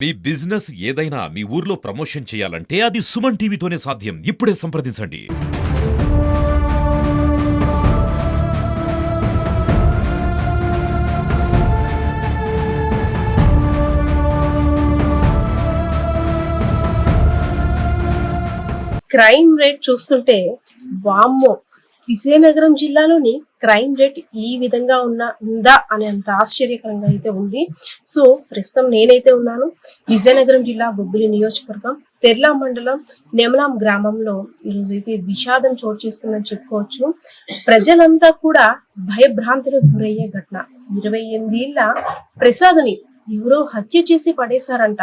మీ business ఏదైనా మీ ఊర్లో promotion చేయాలంటే అది సుమన్ టీవీతోనే సాధ్యం. ఇప్పుడే సంప్రదించండి. క్రైమ్ రేట్ చూస్తుంటే వామ్మో! విజయనగరం జిల్లాలోని క్రైమ్ రేట్ ఈ విధంగా ఉన్న ఉందా అనే అంత ఆశ్చర్యకరంగా అయితే ఉంది. సో ప్రస్తుతం నేనైతే ఉన్నాను. విజయనగరం జిల్లా బొబ్బిలి నియోజకవర్గం తెర్లా మండలం నెమలాం గ్రామంలో ఈరోజు అయితే విషాదం చోటు చేసుకుందని చెప్పుకోవచ్చు. ప్రజలంతా కూడా భయభ్రాంతులకు గురయ్యే ఘటన. ఇరవై ఎనిమిదేళ్ళ ప్రసాద్ని ఎవరో హత్య చేసి పడేశారంట.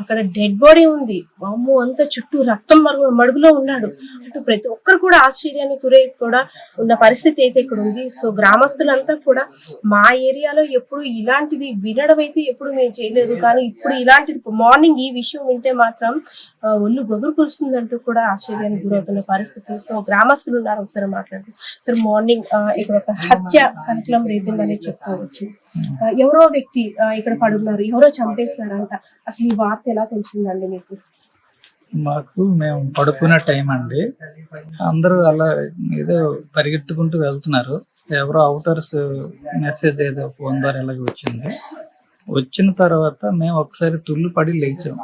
అక్కడ డెడ్ బాడీ ఉంది. వామ్మో అంత చుట్టూ రక్తం మరుగు మడుగులో ఉన్నాడు. అటు ప్రతి ఒక్కరు కూడా ఆశ్చర్యానికి గురై కూడా ఉన్న పరిస్థితి అయితే ఇక్కడ ఉంది. సో గ్రామస్తులంతా కూడా మా ఏరియాలో ఎప్పుడు ఇలాంటిది వినడం అయితే ఎప్పుడు మేము చేయలేదు. కానీ ఇప్పుడు ఇలాంటిది మార్నింగ్ ఈ విషయం వింటే మాత్రం ఒళ్ళు గొగురు కురుస్తుందంటూ కూడా ఆశ్చర్యానికి గురవుతున్న పరిస్థితి. సో గ్రామస్తులు ఉన్నారు ఒకసారి మాట్లాడుతూ సార్ మార్నింగ్ ఇక్కడ ఒక హత్య కనకలం రేపిందని చెప్పుకోవచ్చు. ఎవరో వ్యక్తి ఇక్కడ పడున్నారు ఎవరో చంపేశారంట అసలు ఈ వార్త ఎలా తెలిసిందండి మీకు? మాకు మేము పడుకునే టైం అండి. అందరూ అలా ఏదో పరిగెత్తుకుంటూ వెళ్తున్నారు. ఎవరో అవుటర్స్ మెసేజ్ ఏదో ఫోన్ ద్వారా ఇలాగ వచ్చింది. వచ్చిన తర్వాత మేము ఒకసారి తుల్లు పడి లేచాం.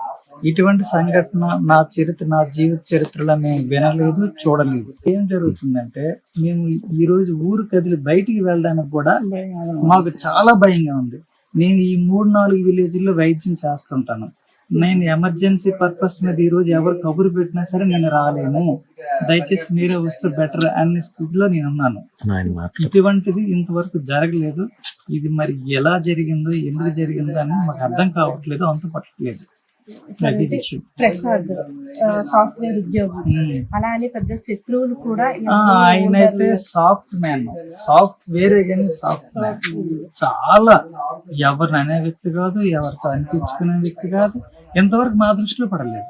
ఇటువంటి సంఘటన నా చరిత్ర నా జీవిత చరిత్రలో మేము వినలేదు చూడలేదు. ఏం జరుగుతుందంటే మేము ఈ రోజు ఊరు కదిలి బయటికి వెళ్ళడానికి కూడా మాకు చాలా భయంగా ఉంది. నేను ఈ మూడు నాలుగు విలేజ్లో వైద్యం చేస్తుంటాను. నేను ఎమర్జెన్సీ పర్పస్ మీద ఈ రోజు ఎవరు కబురు పెట్టినా సరే నేను రాలేను. దయచేసి మీరే వస్తే బెటర్ అనే స్థితిలో నేను ఉన్నాను. ఇటువంటిది ఇంతవరకు జరగలేదు. ఇది మరి ఎలా జరిగిందో ఎందుకు జరిగిందో అని మాకు అర్థం కావట్లేదు అంత పట్టట్లేదు. విషయం ప్రసాద్ సాఫ్ట్వేర్ ఉద్యోగి. ఉమ్. అలా అని పెద్ద శత్రువులు కూడా ఆయన అయితే సాఫ్ట్ మ్యాన్. సాఫ్ట్ వేరే కానీ సాఫ్ట్ మ్యాన్. చాలా ఎవరిని అనే వ్యక్తి కాదు ఎవరితో అనిపించుకునే వ్యక్తి కాదు. ఎంతవరకు మా దృష్టిలో పడలేదు.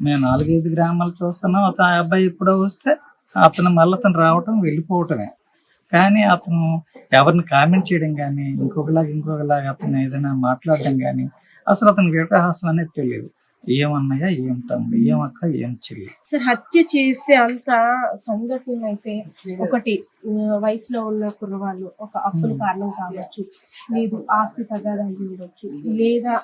మేము నాలుగైదు గ్రామాలు చూస్తున్నాం అతను ఆ అబ్బాయి ఎప్పుడో వస్తే అతను మళ్ళీ అతను రావటం వెళ్ళిపోవటమే. కానీ అతను ఎవరిని కామెంట్ చేయడం కానీ ఇంకొకలాగా ఇంకొకలాగా అతను ఏదైనా మాట్లాడడం కానీ అసలు అతనికి వికాసం అనేది తెలియదు. ఏమన్నయ్య ఏం తమ్ముడు ఏమక్క ఏం చెల్లి? సార్ హత్య చేసే అంత సంఘటన అయితే ఒకటి వయసులో ఉన్న కుర్రవాళ్ళు ఒక అప్పుల కారణం కావచ్చు లేదు ఆస్తి తగాదా అయి ఉండొచ్చు లేదా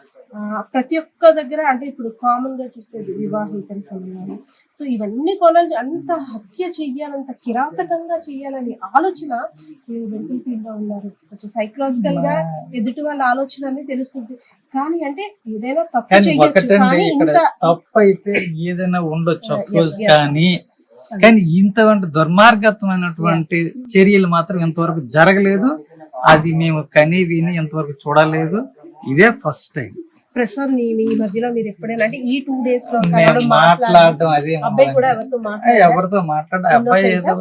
ప్రతి ఒక్క దగ్గర అంటే ఇప్పుడు కామన్గా చూసేది వివాహితర సమయాలు. సో ఇవన్నీ కొనాలి అంత హత్య చెయ్యాలంత కిరాతకంగా చెయ్యాలని ఆలోచన మీరు ఉన్నారు. కొంచెం సైకలాజికల్గా ఎదుటి వాళ్ళ ఆలోచన అనేది తెలుస్తుంది. కానీ అంటే ఏదైనా తప్పు చేయొచ్చు తప్పు అయితే ఏదైనా ఉండొచ్చు yes. కానీ కానీ ఇంతవంటి దుర్మార్గత్వమైనటువంటి చర్యలు మాత్రం ఇంతవరకు జరగలేదు. అది మేము కని విని ఇంతవరకు చూడలేదు. ఇదే ఫస్ట్ టైం ప్రసాద్ నీ మీ మధ్యలో మీరు ఎప్పుడైనా అంటే ఈ టూ డేస్లో మాట్లాడడం, అదే అబ్బాయి కూడా ఎవరితో ఆ, మాట్లాడారు ఎవరితో మాట్లాడ అబ్బాయి ఏదో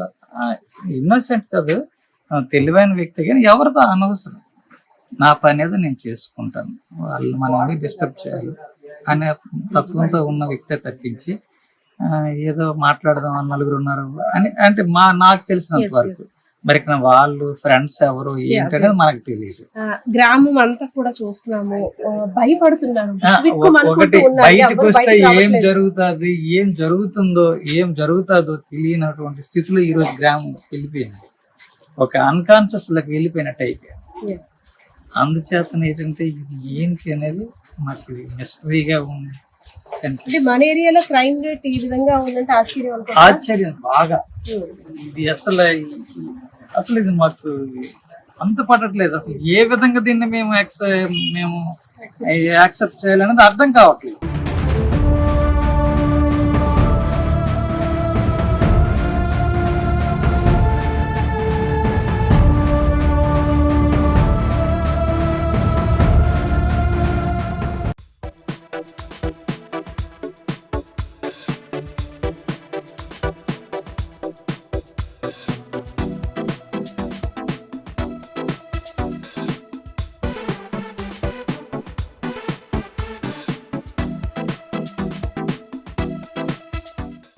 ఇన్నోసెంట్ కాదు. తెలివైన వ్యక్తి కానీ ఎవరితో అనవసరం. నా పని ఏదో నేను చేసుకుంటాను. వాళ్ళు మనల్ని డిస్టర్బ్ చేయాలి అనే తత్వంతో ఉన్న వ్యక్తే తప్పించి ఏదో మాట్లాడదాం నలుగురు ఉన్నారు అని అంటే మా నాకు తెలిసినంత వరకు. మరి ఇక్కడ వాళ్ళు ఫ్రెండ్స్ ఎవరు ఏంటనేది మనకు తెలియదు. గ్రామం అంతా కూడా చూస్తున్నాము. ఒకటి ఉన్నారు. బయటకు వస్తే ఏం. జరుగుతుంది ఏం జరుగుతుందో ఏం జరుగుతుందో తెలియనటువంటి స్థితిలో ఈ రోజు గ్రామం వెళ్ళిపోయింది. ఒక అన్కాన్షియస్లకు వెళ్ళిపోయినట్టు Yes. అందుచేత ఏంటంటే ఇది ఏంటి అనేది మాకు మిస్టరీగా ఉంది. అంటే మన ఏరియాలో క్రైమ్ రేట్ ఈ విధంగా ఉందంటే ఆశ్చర్యం ఆశ్చర్యం బాగా. ఇది అసలు అసలు ఇది మాకు అంత పడట్లేదు అసలు ఏ విధంగా దీన్ని మేము మేము యాక్సెప్ట్ చేయాలనేది అర్థం కావట్లేదు.